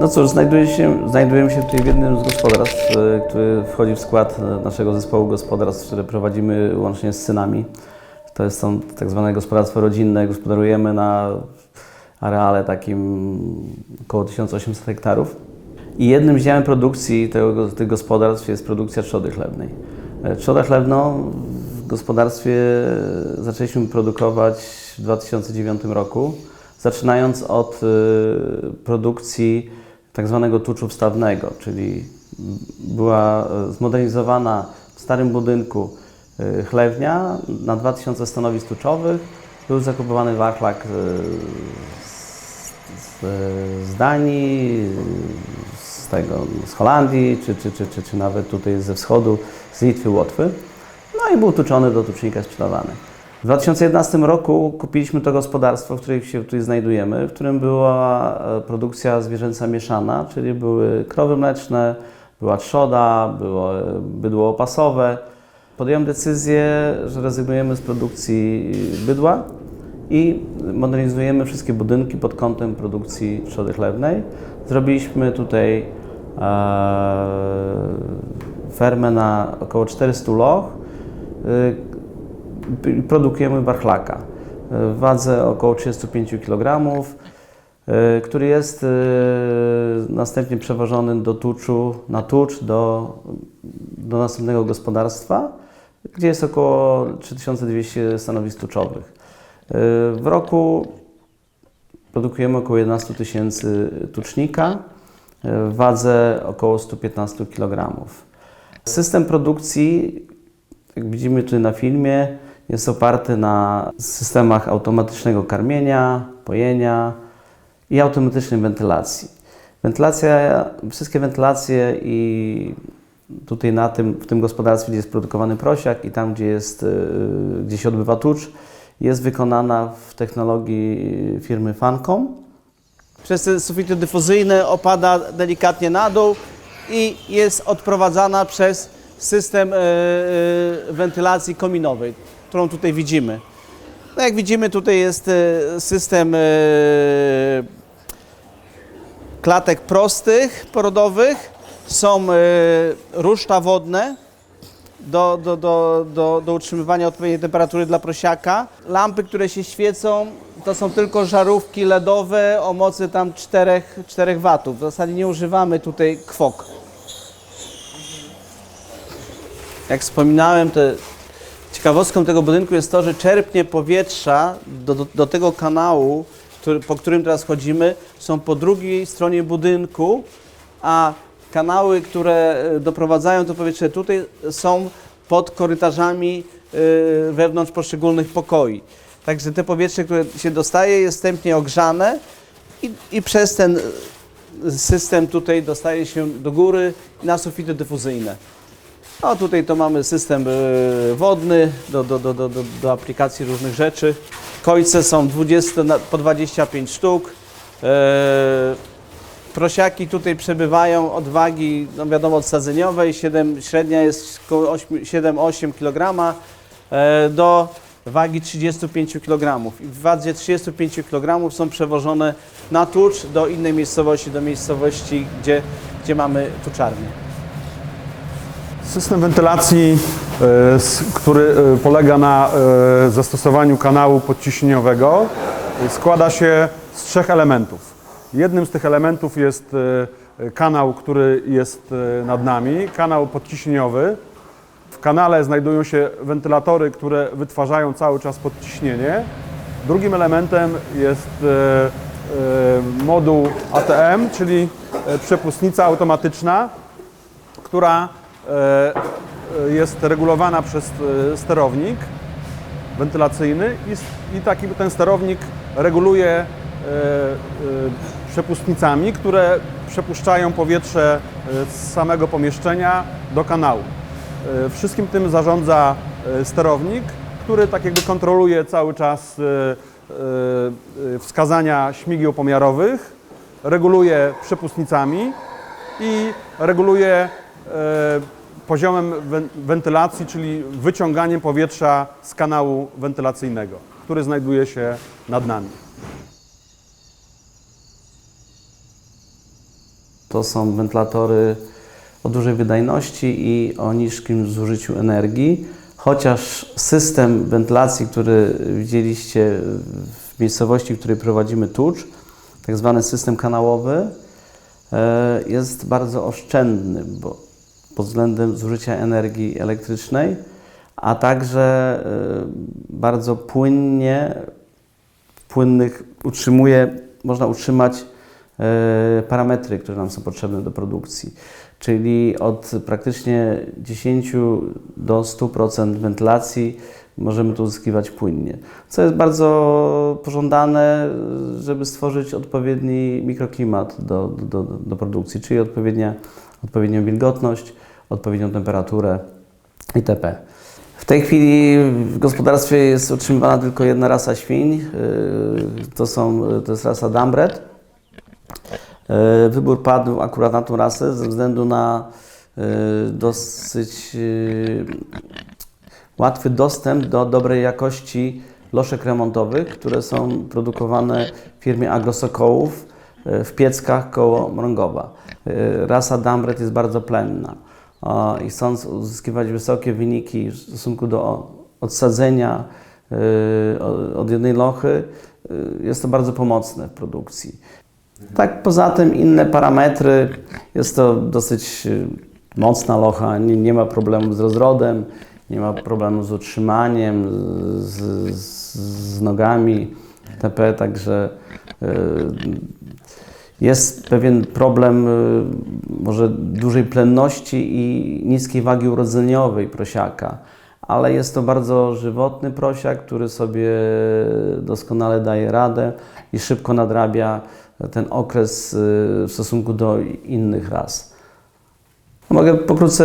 No cóż, znajduje się, znajdujemy się tutaj w jednym z gospodarstw, e, który wchodzi w skład e, naszego zespołu gospodarstw, które prowadzimy łącznie z synami. To jest są tak zwane gospodarstwo rodzinne. Gospodarujemy na areale takim około 1800 hektarów. I jednym z działem produkcji tego, tych gospodarstw jest produkcja trzody chlebnej. E, Trzodę chlebną w gospodarstwie zaczęliśmy produkować w 2009 roku, zaczynając od y, produkcji tak zwanego tuczu wstawnego, czyli była e, zmodernizowana w starym budynku y, chlewnia na 2000 stanowisk tuczowych. Był zakupowany warchlak y, z, z Danii, z, tego, z Holandii, czy, czy, czy, czy, czy nawet tutaj ze wschodu, z Litwy, Łotwy. No i był tuczony do tucznika sprzedawany. W 2011 roku kupiliśmy to gospodarstwo, w którym się tutaj znajdujemy, w którym była e, produkcja zwierzęca mieszana, czyli były krowy mleczne, była trzoda, było e, bydło opasowe. Podjąłem decyzję, że rezygnujemy z produkcji bydła i modernizujemy wszystkie budynki pod kątem produkcji trzody chlewnej. Zrobiliśmy tutaj e, fermę na około 400 loch. Produkujemy warchlaka w wadze około 35 kg, y, który jest y, następnie przewożony do tuczu, na tucz do, do następnego gospodarstwa, gdzie jest około 3200 stanowisk tuczowych. Y, W roku produkujemy około 11 tysięcy tucznika w wadze około 115 kg. System produkcji, jak widzimy tutaj na filmie, jest oparty na systemach automatycznego karmienia, pojenia i automatycznej wentylacji. Wentylacja, wszystkie wentylacje i tutaj na tym, w tym gospodarstwie, gdzie jest produkowany prosiak i tam, gdzie, jest, yy, gdzie się odbywa tucz, jest wykonana w technologii firmy Fancom. Przez te sufity dyfuzyjne opada delikatnie na dół i jest odprowadzana przez system e, e, wentylacji kominowej, którą tutaj widzimy. No jak widzimy, tutaj jest e, system e, klatek prostych, porodowych. Są e, ruszta wodne do, do, do, do, do utrzymywania odpowiedniej temperatury dla prosiaka. Lampy, które się świecą, to są tylko żarówki LEDowe o mocy tam 4, 4 watów. W zasadzie nie używamy tutaj kwok. Jak wspominałem, te, ciekawostką tego budynku jest to, że czerpnie powietrza do, do, do tego kanału, który, po którym teraz chodzimy, są po drugiej stronie budynku, a kanały, które e, doprowadzają to powietrze tutaj, są pod korytarzami e, wewnątrz poszczególnych pokoi. Także te powietrze, które się dostaje, jest wstępnie ogrzane i, i przez ten system tutaj dostaje się do góry na sufity dyfuzyjne. No tutaj to mamy system e, wodny do, do, do, do, do, aplikacji różnych rzeczy. Kojce są 20 na, po 25 sztuk. E, prosiaki tutaj przebywają od wagi, no wiadomo, odsadzeniowej, 7, średnia jest około 8 7-8 kg e, do wagi 35 kg. I w wadze 35 kg są przewożone na tucz do innej miejscowości, do miejscowości, gdzie, gdzie mamy tuczarnię. System wentylacji, e, który e, polega na e, zastosowaniu kanału podciśnieniowego, składa się z trzech elementów. Jednym z tych elementów jest kanał, który jest nad nami, kanał podciśnieniowy. W kanale znajdują się wentylatory, które wytwarzają cały czas podciśnienie. Drugim elementem jest moduł ATM, czyli przepustnica automatyczna, która jest regulowana przez e, sterownik wentylacyjny i, taki ten sterownik reguluje e, e, przepustnicami, które przepuszczają powietrze e, z samego pomieszczenia do kanału. E, Wszystkim tym zarządza e, sterownik, który tak jakby kontroluje cały czas e, e, e, wskazania śmigieł pomiarowych, reguluje przepustnicami i reguluje e, poziomem wen- wentylacji, czyli wyciąganiem powietrza z kanału wentylacyjnego, który znajduje się nad nami. To są wentylatory o dużej wydajności i o niskim zużyciu energii, chociaż system wentylacji, który widzieliście w miejscowości, w której prowadzimy tucz, tak zwany system kanałowy, e, jest bardzo oszczędny bo pod względem zużycia energii elektrycznej, a także e, bardzo płynnie, płynnych utrzymuje, można utrzymać e, parametry, które nam są potrzebne do produkcji. Czyli od praktycznie 10 do 100% wentylacji możemy tu uzyskiwać płynnie. Co jest bardzo pożądane, żeby stworzyć odpowiedni mikroklimat do, do, do, do produkcji, czyli odpowiednia, odpowiednią wilgotność, odpowiednią temperaturę itp. W tej chwili w gospodarstwie jest utrzymywana tylko jedna rasa świń. Yy, To, są, to jest rasa Dambred. E, Wybór padł akurat na tą rasę ze względu na e, dosyć łatwy dostęp do dobrej jakości loszek remontowych, które są produkowane w firmie Agrosokołów w Pieckach koło Mrągowa. Rasa Dambret jest bardzo plenna i chcąc uzyskiwać wysokie wyniki w stosunku do odsadzenia e, od- jednej lochy, e, jest to bardzo pomocne w produkcji. Tak, poza tym inne parametry. Jest to dosyć y, mocna locha, nie, nie ma problemu z rozrodem, nie ma problemu z utrzymaniem, z, z, z nogami itp. Także y, jest pewien problem y, może dużej plenności i niskiej wagi urodzeniowej prosiaka, ale jest to bardzo żywotny prosiak, który sobie doskonale daje radę i szybko nadrabia ten okres y, w stosunku do innych ras. Mogę pokrótce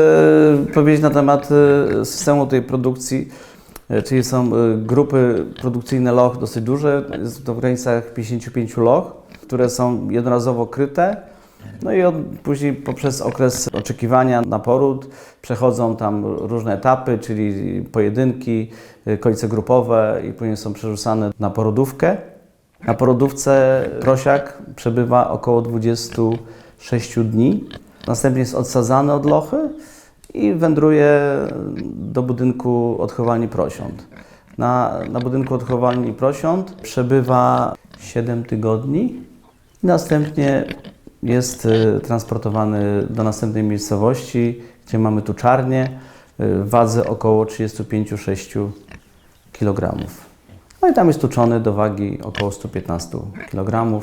powiedzieć na temat y, systemu tej produkcji, y, czyli są y, grupy produkcyjne loch dosyć duże, jest to w granicach 55 loch, które są jednorazowo kryte. No i od, później poprzez okres oczekiwania na poród przechodzą tam różne etapy, czyli pojedynki, y, kolice grupowe i później są przerzucane na porodówkę. Na porodówce prosiak przebywa około 26 dni. Następnie jest odsadzany od lochy i wędruje do budynku odchowalni prosiąt. Na, na budynku odchowalni prosiąt przebywa 7 tygodni następnie jest y, transportowany do następnej miejscowości, gdzie mamy tu czarnię, w wadze około 35-6 kg. No i tam jest tuczony do wagi około 115 kg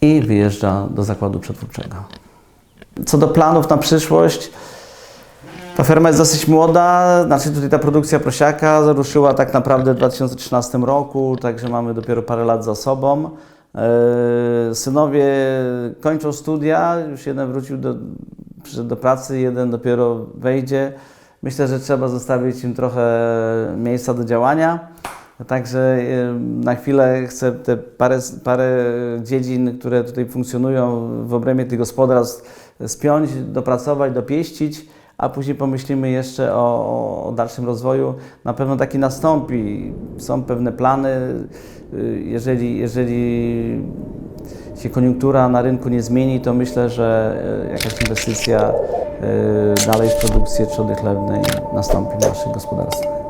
i wyjeżdża do zakładu przetwórczego. Co do planów na przyszłość, ta ferma jest dosyć młoda, znaczy tutaj ta produkcja prosiaka ruszyła tak naprawdę w 2013 roku, także mamy dopiero parę lat za sobą. E, Synowie kończą studia, już jeden wrócił do, do pracy, jeden dopiero wejdzie. Myślę, że trzeba zostawić im trochę miejsca do działania. Także e, na chwilę chcę te parę, parę dziedzin, które tutaj funkcjonują w obrębie tych gospodarstw spiąć, dopracować, dopieścić, a później pomyślimy jeszcze o, o dalszym rozwoju. Na pewno taki nastąpi. Są pewne plany. Y, Jeżeli, jeżeli się koniunktura na rynku nie zmieni, to myślę, że e, jakaś inwestycja e, dalej w produkcję trzody chlewnej nastąpi w naszych gospodarstwach.